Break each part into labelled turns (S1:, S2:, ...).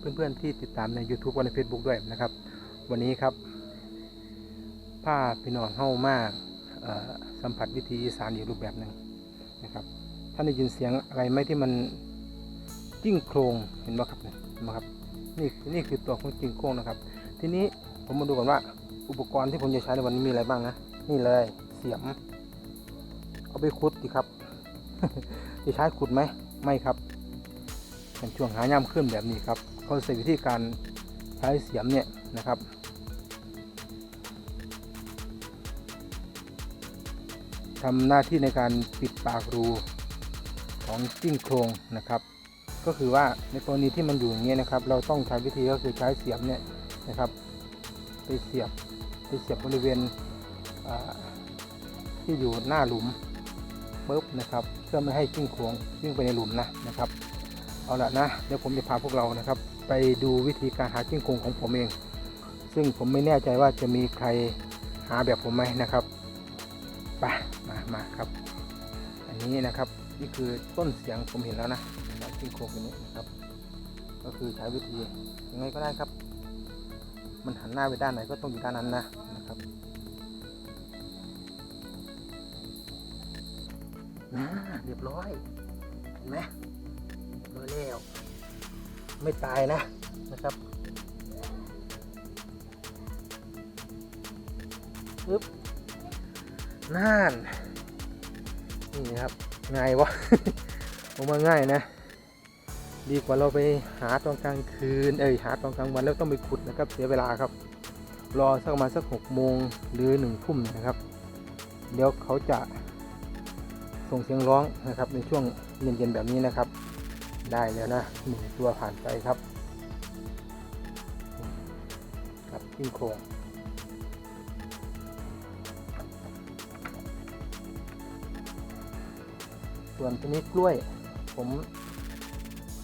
S1: เพื่อนๆที่ติดตามใน YouTube และใน Facebook ด้วยนะครับ วันนี้ครับผ้าพี่น้องเข้ามาเอ่อสัมผัสวิธีอีสานอีกรูปแบบหนึ่งนะครับท่านได้ยินเสียงอะไรไหมที่มันจิ้งโครงเห็นไหมครับเนี่ยเห็นไหมครับนี่นี่คือตัวของจิ้งโครงนะครับ ทีนี้ผมมาดูก่อนว่าอุปกรณ์ที่ผมจะใช้ในวันนี้มีอะไรบ้างนะนี่เลยเสียม เอาไปขุดดีครับ จะใช้ขุดไหมไม่ครับเป็นช่วงหาย่ำขึ้นแบบนี้ครับ เขาใช้วิธีการใช้เสียมเนี่ยนะครับทำหน้าที่ในการปิดปากรูของจิ้งโครงนะครับ ก็คือว่าในกรณีที่มันอยู่อย่างเงี้ยนะครับ เราต้องใช้วิธีก็คือใช้เสียมเนี่ยนะครับไปเสียบไปเสียบบริเวณที่อยู่หน้าหลุมปุ๊บนะครับเพื่อไม่ให้จิ้งโครงวิ่งไปในหลุมนะนะครับ เอาละนะเดี๋ยวผมจะพาพวกเรานะครับ ไปดูวิธีการหาจิ้งโครงของผมเอง ซึ่งผมไม่แน่ใจว่าจะมีใครหาแบบผมไหมนะครับไปมามาครับ อันนี้นะครับนี่คือต้นเสียงผมเห็นแล้วนะนจิ้งโครงตัวนี้นะครับ ก็คือใช้วิธียังไงก็ได้ครับ มันหันหน้าไปด้านไหนก็ต้องอยู่ด้านนั้นนะนะครับนะเรียบร้อยเห็นไหม ไม่ตายนะนะครับปึ๊บน่านนี่นะครับง่ายวะผมว่าง่ายนะ ดีกว่าเราไปหาตอนกลางคืนเอ้ยหาตอนกลางวันแล้วต้องไปขุดนะครับ เสียเวลาครับ รอสักประมาณสักหกโมงหรือหนึ่งทุ่มนะครับ เดี๋ยวเขาจะส่งเสียงร้องนะครับในช่วงเย็นๆแบบนี้นะครับ ได้แล้วนะหนึ่งตัวผ่านไปครับครับจิ้งโครงส่วนตัวนี้กล้วยผม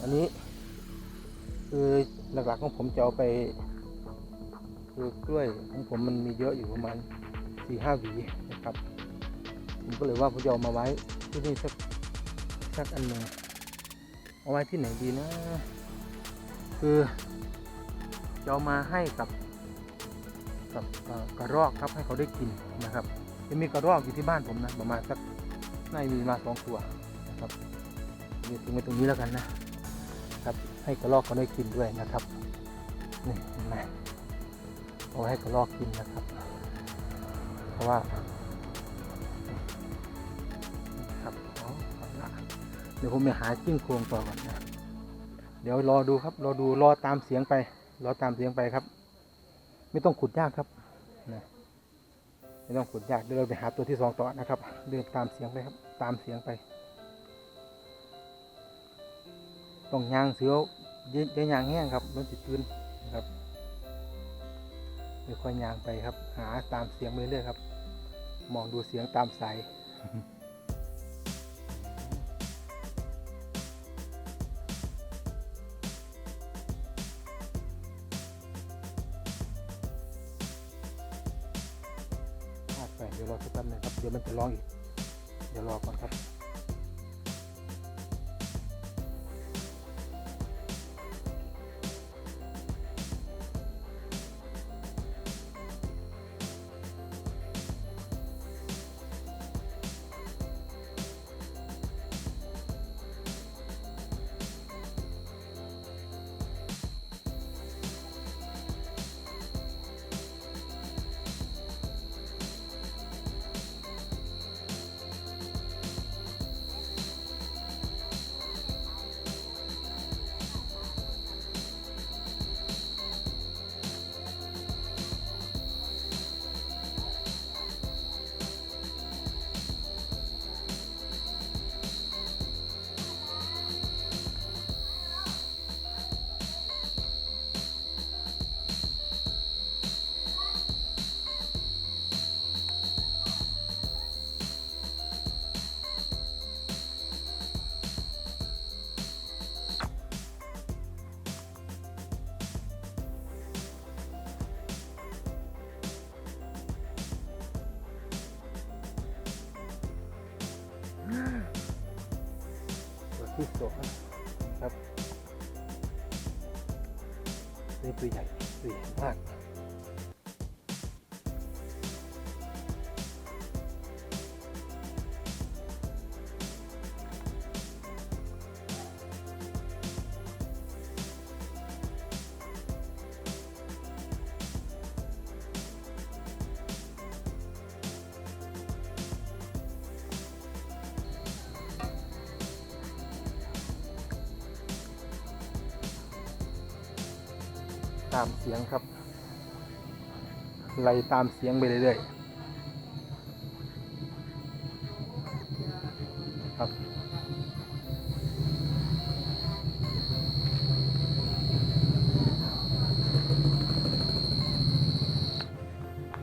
S1: อันนี้ คือหลักๆของผมจะเอาไป คือกล้วยของผมมันมีเยอะอยู่ประมาณสี่ห้าหวีนะครับ ผมก็เลยว่าผมจะเอามาไว้ที่นี่สักสักอันหนึ่ง เอาไว้ที่ไหนดีนะ คือจะเอามาให้กับกับกระรอกครับให้เขาได้กินนะครับจะมีกระรอกอยู่ที่บ้านผมนะประมาณสักน่ามีมาสองตัวนะครับเดี๋ยวทิ้งไว้ตรงนี้แล้วกันนะครับให้กระรอกเขาได้กินด้วยนะครับนี่เห็นไหมเอาให้กระรอกกินนะครับ เพราะว่า ดี๋ยวผมไปหาจิ้งโครงต่อก่อนนะเดี๋ยวรอดูครับ รอดูรอตามเสียงไป รอตามเสียงไปครับ ไม่ต้องขุดยากครับนะไม่ต้องขุดยากเดี๋ยวเราไปหาตัวที่สองต่อนะครับ เดินตามเสียงไปครับ ตามเสียงไป ต้องยางเสือเยอะยางแห้งครับมันจะตื้นนะครับเดี๋ยวค่อยยางไปครับ หาตามเสียงไปเรื่อยครับ มองดูเสียงตามสาย จะร้องอีกเดี๋ยวรอก่อนครับ ที่สวนครับนี่ตัวใหญ่ตัวใหญ่มาก ตามเสียงครับ ไล่ตามเสียงไปเรื่อยๆครับ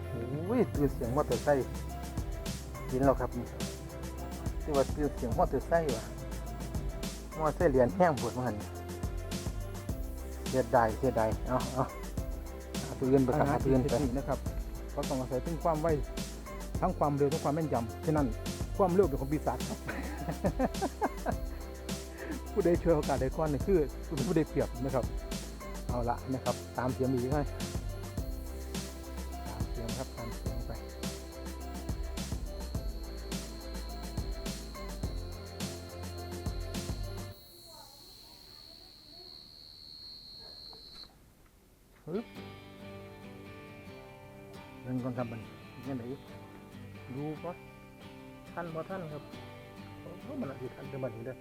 S1: โอ้ยตื่นเสียงมอเตอร์ไซค์กินแล้วครับนี่ที่ว่าตื่นเสียงมอเตอร์ไซค์ว่ะมอเตอร์ไซค์เรียนแห้งปวดมาหัน เสียดายเสียดายเอาเอาหาตัวอื่นไปครับหาตัวอื่นไปนะครับเขาต้องอาศัยทั้งความไวทั้งความเร็วทั้งความแม่นยำฉะนั้นความเร็วเป็นของปีศาจครับผู้ใดช่วยโอกาสใดก้อนนี่คือผู้ใดเปรียบนะครับ เอาละนะครับ ตามเสียงอีกให้ เรื่องก่อนครับมันยังไงดูก่อนท่านบ่ท่านครับโอ้มันอาจจะท่านจะบัดนี้เด้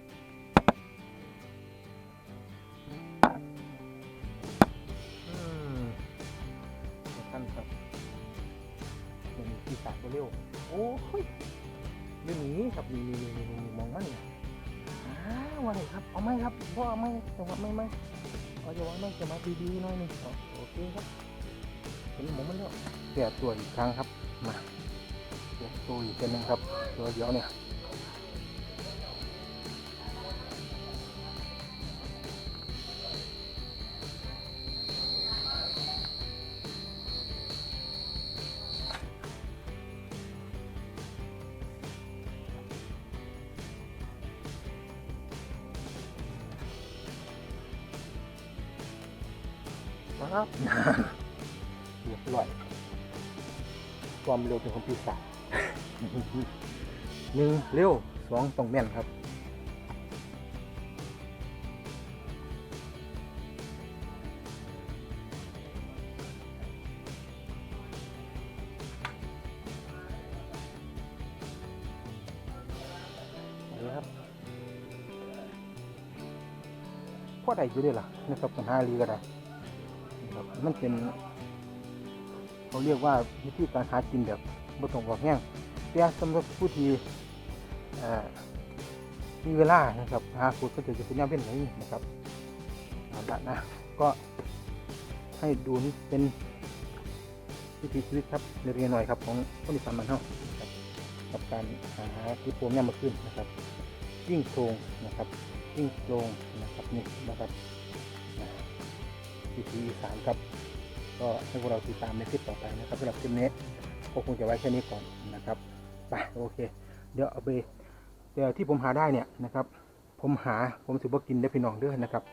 S1: ท่านครับมันปีศาจบ่เร็วโอ้ยเรื่องนี้ครับนี่นี่นี่นี่มองมันเนี่ยอ้าวว่าไงครับเอาไหมครับพ่อเอาไหมจังหวะไม่ไหมเอาจะวางไม่จะมาดีๆหน่อยนึงโอเคครับ เห็นหมูมันแล้วแก่ตัวอีกครั้งครับ มาแก่ตัวอีกตัวหนึงครับตัวเดียวเนี่ยครับ ร้อยความเร็วเป็นของปีศาจหนึ่งเร็วสองต้องแม่นครับพอใดอยู่ด้วยล่ะนะครับปัญหาลีก็ได้มันเป็น เขาเรียกว่าวิธีการหากินแบบบ่ต้องออกแห้งแต่สำหรับผู้ที่มีเวลานะครับหาฟูดก็จะจะเป็นย่างเป็นไหนนะครับเอาละนะก็ให้ดูนี่เป็นวิถีชีวิตครับเรียนหน่อยครับของคนอีสานบ้านเฮานะครับกับการหาที่โปมย่ามาขึ้นนะครับยิ่งโครงนะครับยิ่งโครงนะครับนี่นะครับวิถีอีสานครับ ก็ให้พวกเราติดตามในคลิปต่อไปนะครับสำหรับคลิปนี้ก็คงจะไว้แค่นี้ก่อนนะครับไปโอเค เดี๋ยวเอาไปเดี๋ยวที่ผมหาได้เนี่ยนะครับ ผมหาผมถือว่ากินได้พี่น้องเด้อนะครับ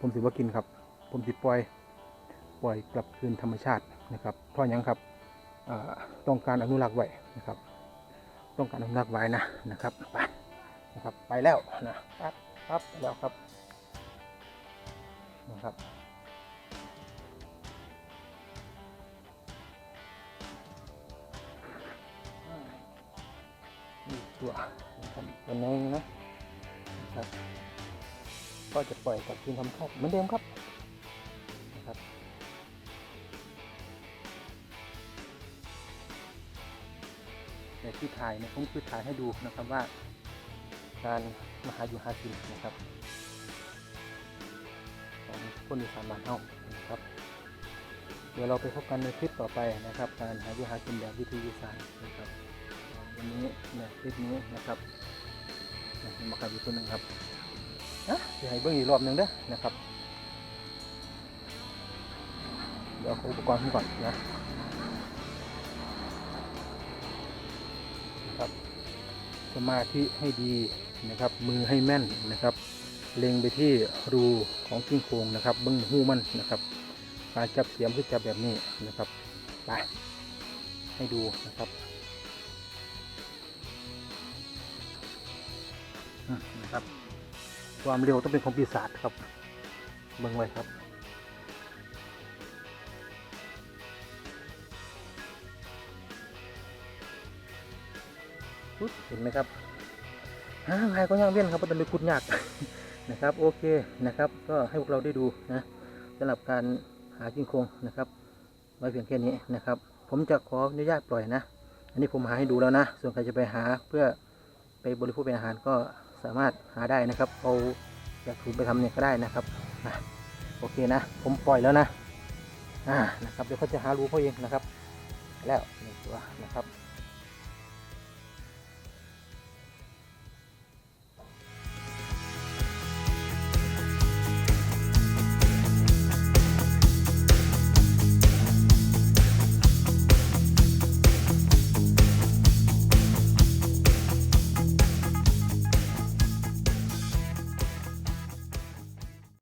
S1: ผมถือว่ากินครับ ผมติปล่อยปล่อยกลับคืนธรรมชาตินะครับเพราะยังครับต้องการอนุรักษ์ไว้นะครับ ต้องการอนุรักษ์ไว้นะนะครับไปนะครับไปแล้วนะครับครับแล้วครับนะครับ ตัวนะครับตัวนึงนะนะครับ ก็จะปล่อยกับคืนธรรมชาติเหมือนเดิมครับนะครับในที่ถ่ายเนี่ยผมคือถ่ายให้ดูนะครับว่า การมาหาอยู่หากินนะครับของคนอีสานบ้านเฮานะครับเดี๋ยวเราไปพบกันในคลิปต่อไปนะครับ การหาอยู่หากินแบบวิธีอีสานนะครับ วันนี้นี่ยคลิปนี้นะครับนะมาขายอีกตัวหนึ่งครับนะเดี๋ยวให้เบิ้งอีกรอบหนึ่งเด้อนะครับ เดี๋ยวเอาอุปกรณ์ขึ้นก่อนนะนะครับสมาธิให้ดีนะครับ มือให้แม่นนะครับ เล็งไปที่รูของกิ้งโครงนะครับ เบิ้งหูมันนะครับการจับเสียมคือจับแบบนี้นะครับไปให้ดูนะครับ นะครับ ความเร็วต้องเป็นของปีศาจครับเบิ่งไว้ครับเห็นไหมครับหาไงก็ย่างเวียนครับก็ต้องไปขุดยากนะครับ โอเคนะครับ ก็ให้พวกเราได้ดูนะสำหรับการหากิ้งโคงนะครับไว้เพียงแค่นี้นะครับ ผมจะขออนุญาตปล่อยนะ อันนี้ผมหาให้ดูแล้วนะ ส่วนใครจะไปหาเพื่อไปบริโภคเป็นอาหารก็ สามารถหาได้นะครับเอาจากถุงไปทำเนี่ยก็ได้นะครับอะโอเคนะ ผมปล่อยแล้วนะอ่านะครับเดี๋ยวเขาจะหารูเขาเองนะครับ แล้วหนึ่งตัวนะครับ